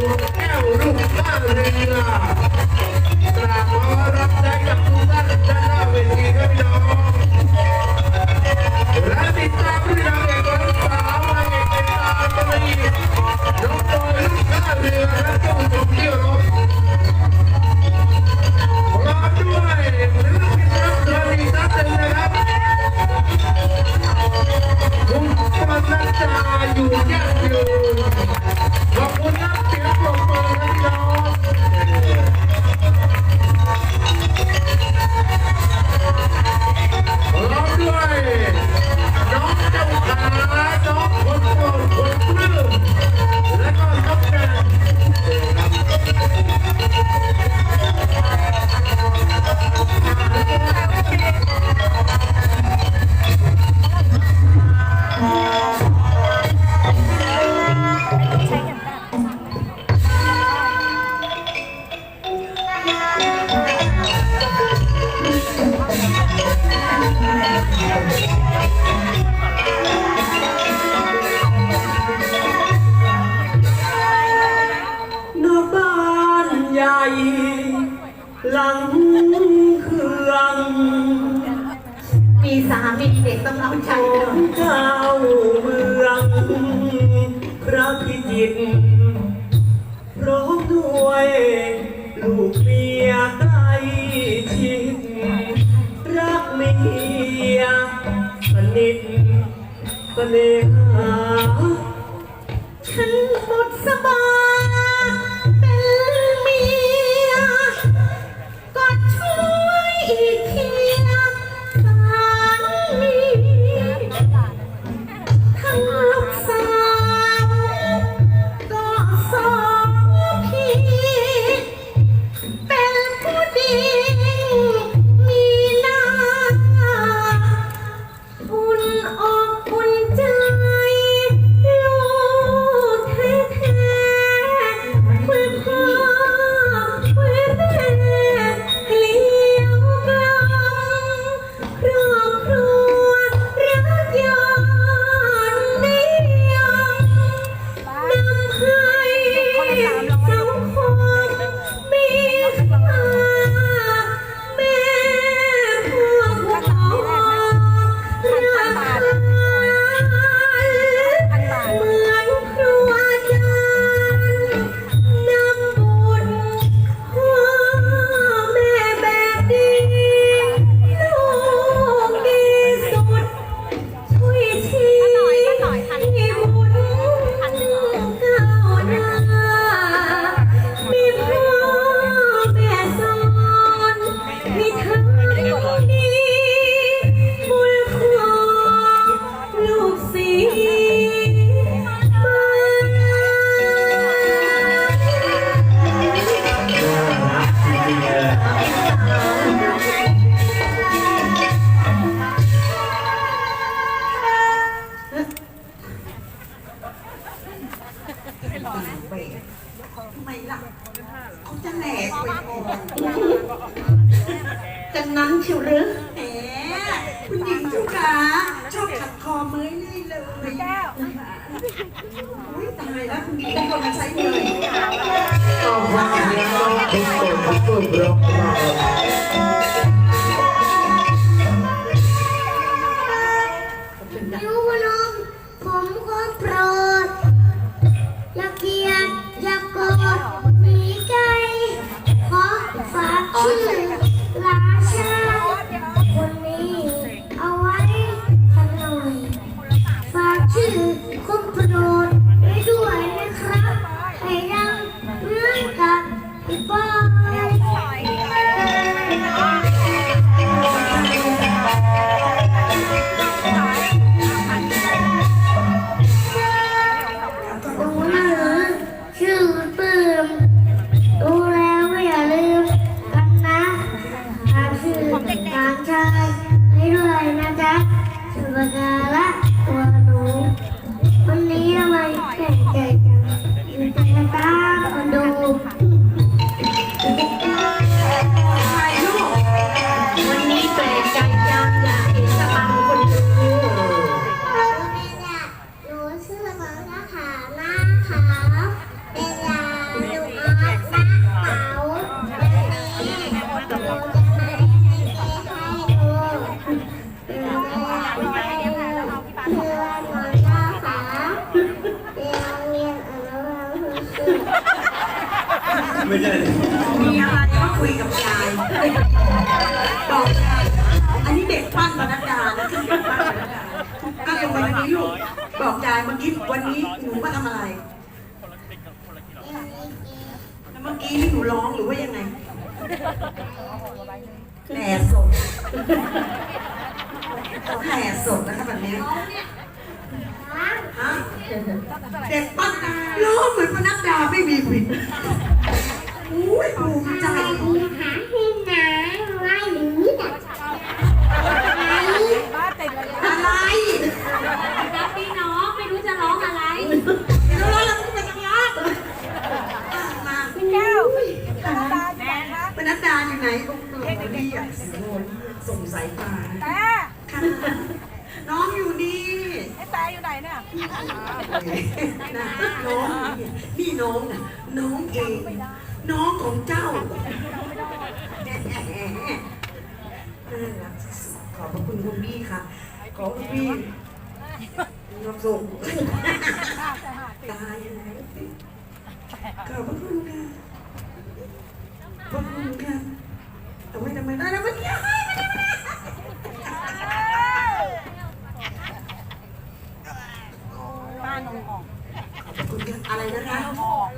我的天我说我饭了 หลังเครื่องมีสามีเด็กต้องเอาใจกันเจ้าเมืองพระพิจิตรพร้อมด้วยลูกเมียใกล้ชิดรักเมียสนิทสนิท ว่าเราเป็นคนผู้ามา ไม่ใช่มีอะไรก็คุยกับยายบอกยายอันนี้เด็กปั้นปนัดดานะที่เด็กปั้นปนัดาก็ลงมาวันนี้ลูกบอกยายเมื่อกี้วันนี้หนูมาทำอะไรแล้วเมื่อกี้นี่หนูร้องหรือว่ายังไงแหล่สดเขาแหล่สดนะคะแบบนี้เด็กปั้นร้องเหมือนพนักดาไม่มีผิด ปูมิใจ น้องเอง น้องของเจ้าแหมน่ารักสุดขอบพระคุณคุณพี่ค่ะ ขอคุณพี่มีความสุขตายแล้วขอบพระคุณค่ะขอบพระคุณค่ะเอาไว้ทำไมได้แล้วมันเนี่ยให้มันทำไมบ้านนมออกขอบพระคุณค่ะอะไรนะคะออก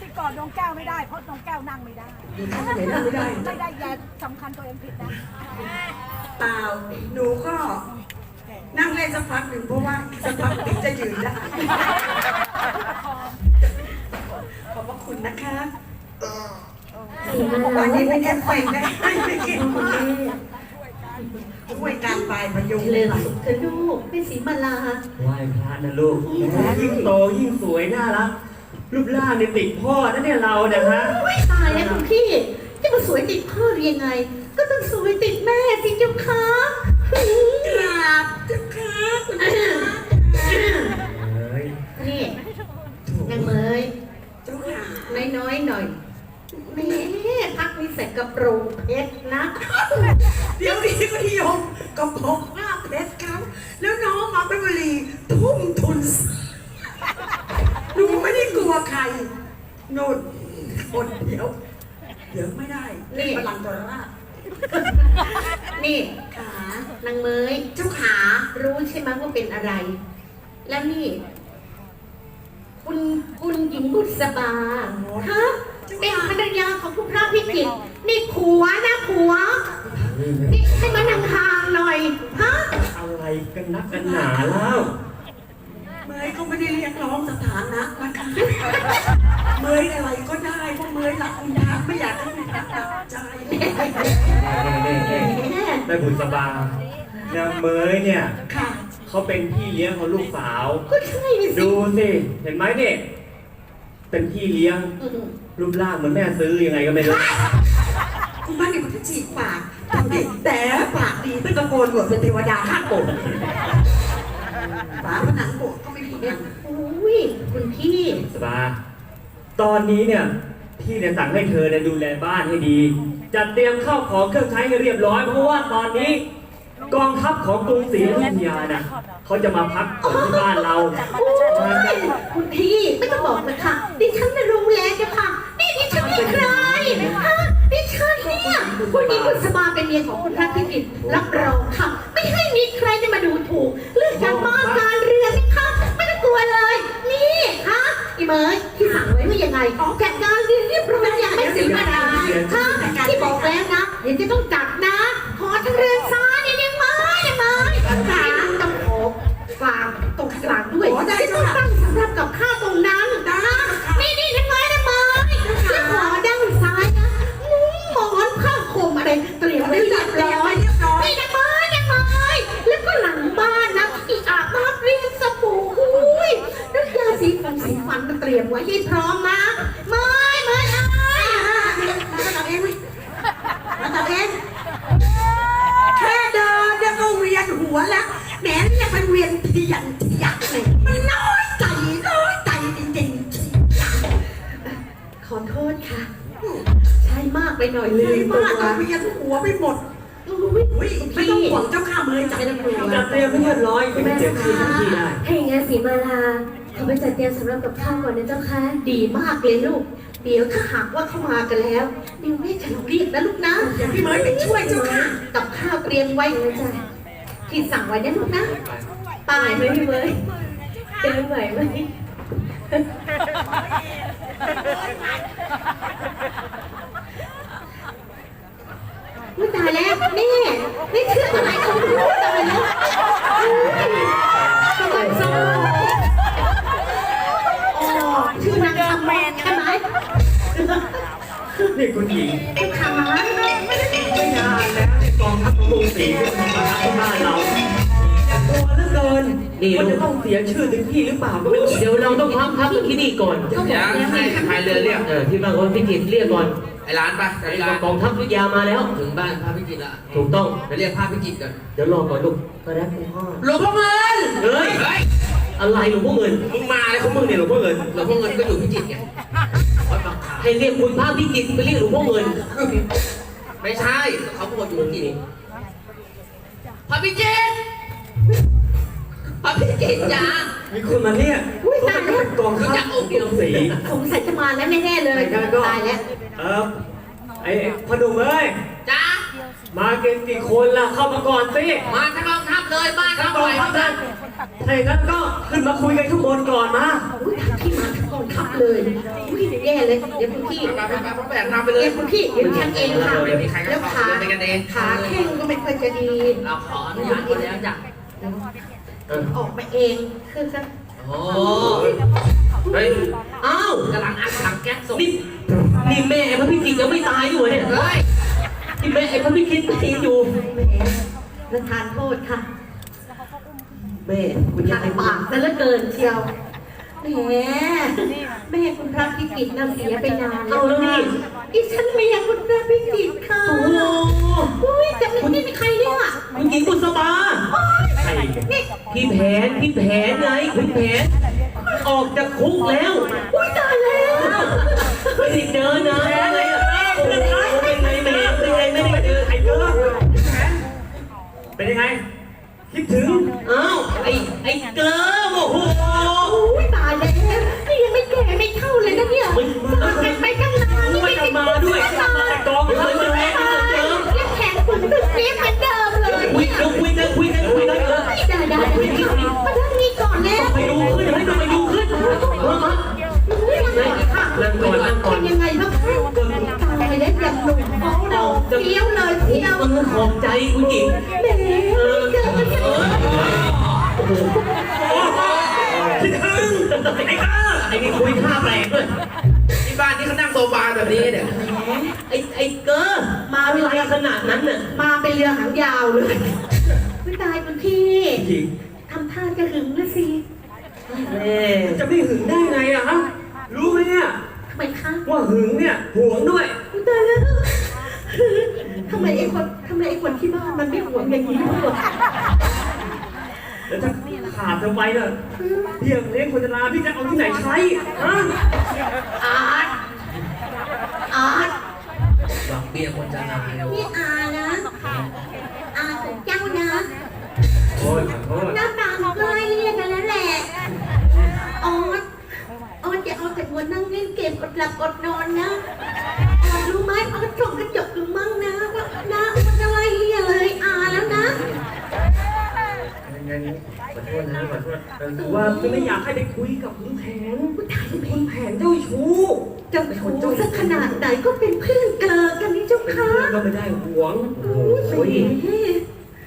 ที่ก่อนน้องแก้วไม่ได้เพราะน้องแก้วนั่งไม่ได้ดูท่านไหนนั่งไม่ได้ ไม่ได้อยาสำคัญตัวเองผิดนะเปล่าหนูก็ นั่งเล่นสักพักหนึ่งเพราะว่าสักพักถึงจะยืนได้ขอบพระคุณนะคะสีมาวัลานนี้ไม่แค่ไปนะไม่เก่งมาก ช่วยการปลายประโยคเจริญสุขเธอลูกเป็นสีมาลา ไหว้พระนะลูก ยิ่งโตยิ่งสวยน่ารัก รูปร่างเนี่ยติดพ่อนะเนี่ยเราเนี่ยฮะไม่ตายแล้วคุณพี่จะมาสวยติดพ่อได้ยังไง ก็ต้องสวยติดแม่สิเจ้าคะหืมกราบเจ้าค่ะคุณอา เฮ้ย นี่นางเมย เจ้าค่ะ น้อยๆหน่อยแม่พักนี้ใส่กระโปรงเพชรนะ เดี๋ยวนี้ก็นิยม กระพกหน้าเพชรครับแล้วน้องมาเป็นวลีทุ่มทุนหนูไม่ได้กลัวใครโน่นคนเดียว เดี๋ยวไม่ได้เล่นพลังจรราชนี่ขานางเมยเจ้าขารู้ใช่ไหมว่าเป็นอะไร แล้วนี่ คุณคุณหญิงบุษบาฮะเป็นภรรยาของคุณพระพิจิตรนี่ผัวนะผัวนี่ กันนักกันหนาแล้วเมยก็ไม่ได้เรียกร้องสถานะนะคะเมยอะไรก็ได้เพราะเมยรักคุณยาไม่อยากให้คุณยาหนักใจแม่บุษบานางเมยเนี่ยค่ะเขาเป็นพี่เลี้ยงของลูกสาว ก็ใช่สิดูสิเห็นไหมเนี่ยเป็นพี่เลี้ยงอืมรูปร่างเหมือนแม่ซื้อยังไงก็ไม่รู้คุณบ้านนี่มันก็ฉีกปากทำดิแต่ปากดี ไม่ตะโกนบวชเป็นเทวดาข้างโบสถ์ฝาผนังโบสถ์ก็ไม่มีนะอุ้ยคุณพี่สบาตอนนี้เนี่ยพี่เนี่ยสั่งให้เธอเนี่ยดูแลบ้านให้ดี จัดเตรียมข้าวของเครื่องใช้ให้เรียบร้อย เพราะว่าตอนนี้กองทัพของกรุงศรีอยุธยาน่ะเขาจะมาพักผ่อนที่บ้านเราโอ้ยคุณพี่ไม่ต้องบอกนะคะดิฉันน่ะรู้แล้วเจ้าค่ะนี่ดิฉันเป็นใคร ฮะดิฉันเนี่ยคุณหญิงบุษบาเป็นเมียของคุณพระพิจิตรรับรองค่ะ ไม่ให้มีใครจะมาดูถูก เรื่องการบ้านการเรือนนะคะไม่ต้องกลัวเลย นี่ฮะอีเมย์ที่สั่งไว้ว่ายังไงจัดการเรียนเรียบร้อยอย่างไม่เสียเวลาฮะที่บอกแล้วนะเดี๋ยวจะต้องจัดนะหอทางเรือนซ้ายเนี่ยยังไม่ยังไม่ขาต้องขอฝากตรงกลางด้วยที่ต้องตั้ง ไปหน่อยเลเลยยตัวมากเอาเวียนหัวไปหมดอุ้ยอุ้ยไม่ต้องห่วงเจ้าข้าเมยจัดตำรวจจัดเตรียมให้เรียบร้อยก็ไม่เจ็บคืนทันทีได้ให้อย่างงั้นสีมาลาเขาไปจัดเตรียมสำหรับกับข้าวก่อนนะเจ้าค่ะดีมากเลยลูก เดี๋ยวถ้าหากว่าเข้ามากันแล้วเดี๋ยวแม่จะเรียกนะลูกนะอย่าพี่เมยไปช่วยเจ้าค่ะกับข้าวเตรียมไว้นะจ๊ะที่สั่งไว้นะลูกนะตายไหมพี่เมย์เดินไหวไหม ไม่ตายแล้วแม่นี่ชื่ออะไรของลูกตายแล้วสวัสดีอ๋อชื่อนางคำแมนใช่ไหมนี่คุณหญิงเจ้าขาไม่นานแล้วในกองทัพของกรุงศรีก็มาทัพบ้านเราอย่ากลัว เหลือเกินว่าจะต้องเสียชื่อถึงที่หรือเปล่าก็ไม่รู้เดี๋ยวเราต้องพักพักกันที่นี่ก่อนเขาบอกแล้วให้พายเรือเรียกเออที่บางคนพิจิตรเรียกก่อนไอ้ร้านไปจัดไอ้การกองทัพยุทธยามาแล้ว ถึงบ้านพาพิจิตรละถูกต้องไปเรียกพาพิจิตรกันเดี๋ยวรอก่อนลูกก็ได้คุณพ่อหลวงพ่อเงินเฮ้ยเฮ้ยอะไรหลวงพ่อเงินมึงมาเลยของมึงเนี่ยหลวงพ่อเงินหลวงพ่อเงินก็อยู่พิจิตรไงวัดบางขาให้เรียกคุณพระพิจิตรไปเรียกหลวงพ่อเงินไม่ใช่เขาพูดอยู่พิจิตรพาพิจิต รพาพิจิตรจ้า มีคนมาเนี่ยเขาจะเป็นกองทัพของกรุงศรีสงสัยจะมาแล้วแน่ๆเลยไม่งั้นก็ ตายแล้วเออไอ้พอดุงเอ้ย จ้า มากันกี่คนล่ะ เข้ามาก่อนสิมาทั้งกองทัพเลยบ้านถ้าทั้งกหอน่งวยทัพทั้นั้งนถ้าอย่างนั้นก็ขึ้นมาคุยกันข้างบนก่อนมาอุ้ยทางที่มาทั้งกองทัพเลยอุ้ยแย่เลยเดี๋ยวคุณพี่ไปไปไปไปแบกนำไปเลเดี๋ยยวคุณพี่เดี๋ยวฉันเองค่ะไม่มีใครแล้วเข้าขาเดินไปกันเองขาแข้งก็ไม่ค่อยจะดี เราขออนุญาตคนแล้วจ้ะเออออกมาเองคือจะโอ้เฮ้ยอ้าวกำลังอัดถังแก๊สส่งนี่นี่แม่ไอ้พระพิจิตรยังไม่ตายอยู่เนี่ยเฮ้ยนี่แม่ไอ้พระพิจิตรตีอยู่แหมประทานโทษค่ะแม่คุณยัทางงให้ปากซะเหลือเกินเชียว แหมแม่คุณพระพิจิตรนำเสียไปนานเอาแล้วนี่อีฉันเมียคุณพระพิจิตรค่ะโอ้โหอุ้ยแต่ไม่มีใครเนี่ยคุณหญิงกุศบาใครนี่พี่แผนพี่แผนไงคุณแผน ออกจากคุกแล้วอุ้ยตายแล้วไม่ได้เจอนะเลยอะโอ้โหเป็นไงแม่เป็นไงไม่ได้เจอไอ้เกอเป็นยังไงคิดถึง เลยเที่ยวมันขอบใจคุณหญิงแหมเจอกันสักโอ้โหคิดถึงไอ้เกอไอ้นี่คุยท่าแปลกด้วยที่บ้านนี่เขานั่งโซฟาแบบนี้เนี่ยไอ้ไอ้เกอมาเวลาขนาดนั้นน่ะมาเป็นเรือหางยาวเลยไม่ตายคุณพี่หญิงทำท่าจะหึงนะสิแม่จะไม่หึงได้ไงอะฮะรู้ไหมเนี่ยทำไมคะว่าหึงเนี่ยหวงด้วยอุ๊ยตายแล้วทำไมไอ้คน ไมไอ้คนที่บ้านมันไม่หวงอย่างนี้ด้วยแล้วถ้าขาดเธอไปเนอะเพียงเลี้ยงคนจะลาพี่จะเอาที่ไหนใช้ฮะอาร์ตอาร์ตหวังเบี้ยคนจะนายนี่อานะ อาของเจ้านะโอ้ยขอโทษหน้าตามันก็ไล่เรียกกันแล้วแหละออสออสจะเอาแต่หัวนั่งเล่นเกมกดหลับกดนอนนะออสรู้ไหมออสส่องกระจกดูมั่งนะว่าหน้า งั้นขอโทษนะขอโทษเออคือว่าพี่ไม่อยากให้ไปคุยกับคุณแผนผู้ชายเป็นคุณแผนเจ้าชู้เจ้าชู้สักขนาดไหนก็เป็นเพื่อนเกลอกันนี่เจ้าเป็นค่ะเพื่อนก็ไม่ได้หวงโอ้ย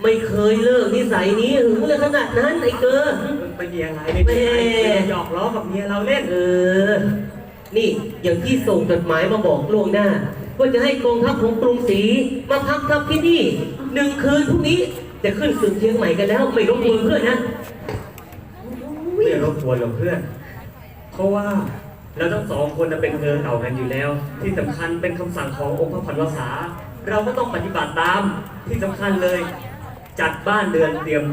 ไม่เคยเลิกนิสัยนี้หึงเลยขนาดนั้นไอ้เกอ ไปมีอะไรไม่มีอะไรหยอกล้อกับเมียเราเล่น เออ นี่อย่างที่ส่งจดหมายมาบอกล่วงหน้า ว่าจะให้กองทัพของกรุงศรีมาพักทัพที่นี่หนึ่งคืนพรุ่งนี้ จะขึ้นสู่เชียงใหม่กันแล้วไม่รบกวนเพื่อนนะไม่รบกวนหรอกเพื่อน เพราะว่าเราทั้งสองคนน่ะเป็นเงินเก่ากันอยู่แล้ว ที่สำคัญเป็นคำสั่งขององค์พระพันวษา เราก็ต้องปฏิบัติตามที่สำคัญเลย จัดบ้านเดือนเตรียม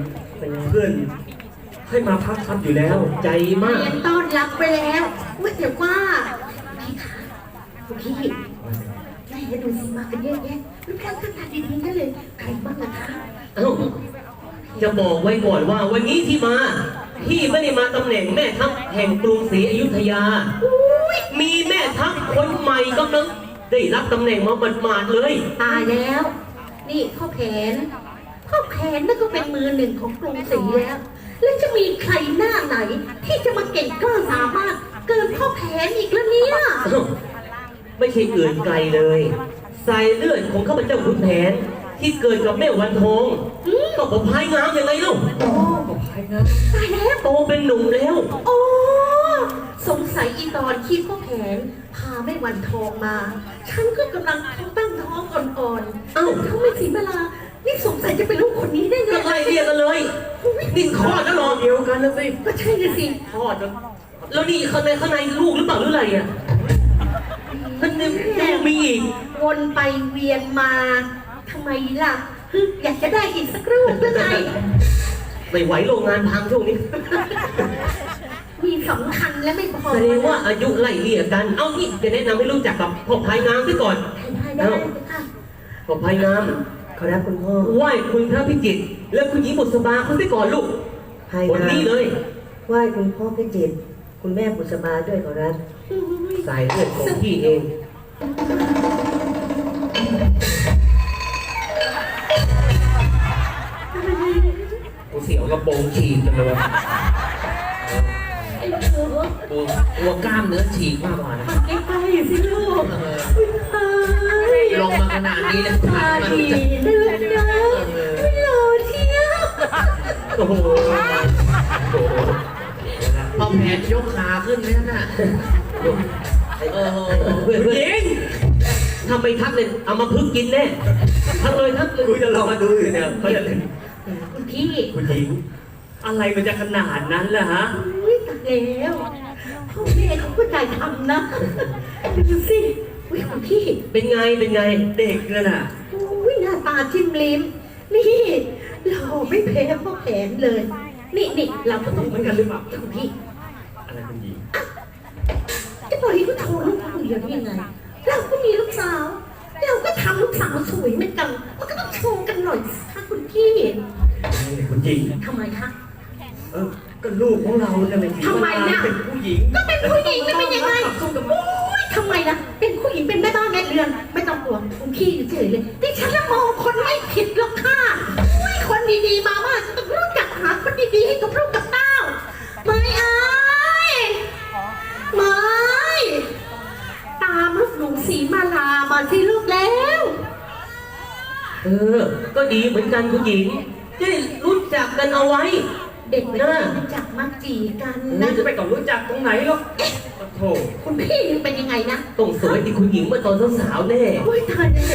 เพื่อนให้มาพักทับอยู่แล้ว ใจมากเรียนต้อนรับไปแล้วว่าแต่ว่าพี่คะคุณพี่แม่ดูสิมากันเยอะแยะรูปร่างหน้าตาดีๆนั่นเลยใครมานะคะเอ้า จะบอกไว้ก่อนว่าวันนี้ที่มา พี่ไม่ได้มาตำแหน่งแม่ทัพแห่งกรุงศรีอยุธยา มีแม่ทัพคนใหม่กำลังได้รับตำแหน่งมาหมาดๆเลย ตายแล้ว นี่พ่อแผนพ่อแผนนั่นก็เป็นมือหนึ่งของกรุงศรีแล้ว แล้วจะมีใครหน้าไหน ที่จะมาเก่งกล้าสามารถเกินพ่อแผนอีกแล้วเนี่ยเอ้าไม่ใช่อื่นไกลเลย สายเลือดของข้าพเจ้าขุนแผนที่เกิดกับแม่วันทอง ก็ผมพายงามยังไงเล่าตายแล้ว โตเป็นหนุ่มแล้ว โอ้ สงสัยอีตอนคิดพ่อแผนพาแม่วันทองมา ฉันก็กำลังท้องตั้งท้องอ่อนๆเอ้าเขาไม่สีเวลา นี่สงสัยจะเป็นลูกคนนี้ได้ไงก็ไล่เรียกกันเลยนี่คลอดแล้วเหรอเดียวกันนะสิก็ใช่เลยสิคลอดแล้วแล้วนี่ข้างในข้างในลูกหรือเปล่าหรืออะไรอะท่านนี่ลูกมีอีกวนไปเวียนมาทำไมล่ะฮึ อยากจะได้อีกสักรูปหรือไงไม่ไหวโรงงานพังช่วงนี้ มีสำคัญและไม่พอแสดงว่าอายุไล่เลี่ยกัน เอานี่จะแนะนำให้รู้จักกับพ่อพายงามซะก่อนได้ได้ค่ะพ่อพายงามขอรับคุณพ่อไหว้คุณพระพิจิตรและคุณหญิงบุษบาเขาซะก่อนลูกให้คนนะนี้เลยไหว้คุณพ่อพิจิตรคุณแม่บุษบาด้วยขอรับ สายเลือดของพี่เอง กูเสียวกระโปรงฉีกจังเลยวะไอ้เธอกูกลัวกล้ามเนื้อฉีกมากกว่านะ ใกล้ๆสิลูกเฮ้ยลงมาขนาดนี้แล้วตาดีเดือดนะไม่หล่อเชียวโอ้โหพอแผนยกขาขึ้นไหมนั่นน่ะเออเพื่อนเพื่อนทำไปทักเลย เอามาพึ่งกินแน่ทักเลยทักเลยกูจะรอดูอยู่เนี่ยเขาจะคุณ พี่คุณหญิง อะไรมันจะขนาดนั้นล่ะฮะอุ้ยตายแล้วพ่อแม่เขาก็ใจทำนะดูสิอุ้ยคุณพี่เป็นไงเป็นไงเด็กนั่นน่ะอุ้ยหน้าตาจิ้มลิ้มนี่เราไม่แพ้พ่อแผนเลย นี่นี่เราก็ต้องเหมือนกันหรือเปล่าคุณพี่อะไรคุณหญิงจะปล่อยให้เขาโชว์ลูกคนเดียวได้ยังไงเราก็มีลูกสาวเราก็ทำลูกสาวสวยเหมือนกันมันก็ต้องโชว์กันหน่อยสิคะคุณพี่ คุณหญิง ทำไมคะ เออ ก็ลูกของเราเนี่ยเป็นทำไมน่ะ เป็นผู้หญิงก็เป็นผู้หญิงจะเป็นยังไงโอ้ยทำไมนะเป็นผู้หญิงเป็นแม่บ้านแม่เรือน ไม่ต้องกลัวคุณพี่เฉยเลยดิฉันละมองคนไม่ผิดหรอกค่ะอุ้ยคนดีๆมาว่าต้องรู้จักหาคนดีๆให้กับลูกกับเต้าไม่อายไม่ตามลูกหนูสีมาลามาที่ลูกแล้ว เออ ก็ดีเหมือนกันคุณหญิงจะ ได้รู้จักกันเอาไว้ เด็กไม่ได้รู้จักมักจีกันนั่นะนจะไปต้องรู้จักตรงไหนหรอกโอ้โถคุณพี่เป็นยังไงนะต้องสวยที่คุณหญิงเมื่อตอนสาวๆแน่โอ้ยตายแล้ว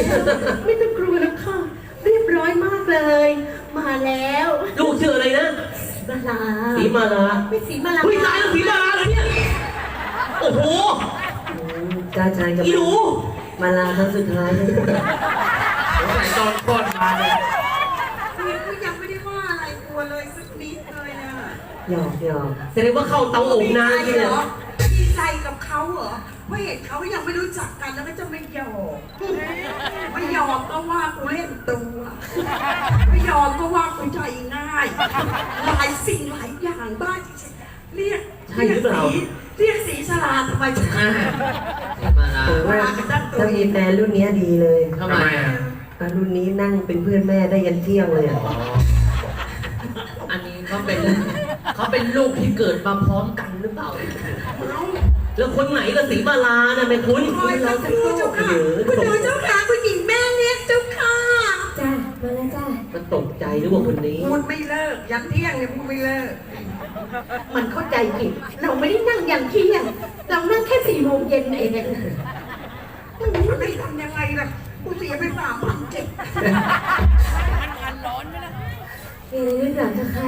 ไม่ต้องกลัวแล้วค่ะ เรียบร้อยมากเลย มาแล้วลูกชื่ออะไรนะมาลาสีมาลาไม่สีมาลาเฮ้ยตายแล้วสีมาลาเลยเนี่ยโอ้โหจ้าชายกับอีหนูมาลาครั้งสุดท้ายเลยสงสัยตอนก่อนมาเนี่ย กูยังไม่ได้ว่าอะไรกลัวเลยสักนิดเลยอะ หยอกหยอกแสดงว่าเข้าเตาอบนานดีทีใจเหรเนี่ยอดีใจกับเขาเหรอว่าเห็นเขายังไม่รู้จักกันแล้วก็จะไม่ยอมไม่ยอมก็ว่ากูเล่นตัวไม่ยอมก็ว่ากูใจง่าย หลายสิ่งหลายอย่างบ้าจริงๆเรียกใช่หรือเปล่าเรียกสีชลาทำไมจะอ่ามาลาผมว่าถ้ามีแฟนรุ่นเนี้ยดีเลยทำไมอะอะรุ่นนี้นั่งเป็นเพื่อนแม่ได้ยันเที่ยงเลยอะอันนี้เขาเป็น เขาเป็นลูกที่เกิดมาพร้อมกันหรือเปล่า แล้วคนไหนล่ะสีมาลาน่ะไม่คุ้นคอยสักครู่เจ้าค่ะคุณดูเจ้าค่ะคุณหญิงแม่เรียกเจ้าค่ะจ้ามาแล้วจ้ามันตกใจหรือว่าคนนี้ พูดไม่เลิก ยันเที่ยงเนี่ยพูดไม่เลิก มันเข้าใจผิด เราไม่ได้นั่งอย่างเที่ยง เรานั่งแค่สี่โมงเย็นเองมันไม่ทำยังไงล่ะกูเสียไปสามพันเจ็ดมีอะ ไรหรือเปล่าเจ้าคะ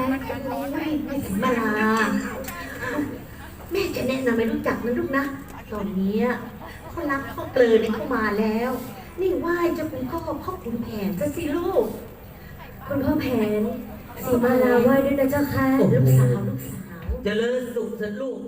ไม่ไม่สีมาลาแม่จะแนะนำให้รู้จักนะลูกนะ ตอนนี้ยพ่อรักพ่อเกลือเนี่ยเข้ามาแล้ว นี่ไหว้เจ้าคุณพ่อพ่อคุณแผนจะสิลูก คุณพ่อแผนสีมาลาไหว้ด้วยนะเจ้าค่ะ ลูกสาวลูกสาว เจริญสุขสันลูก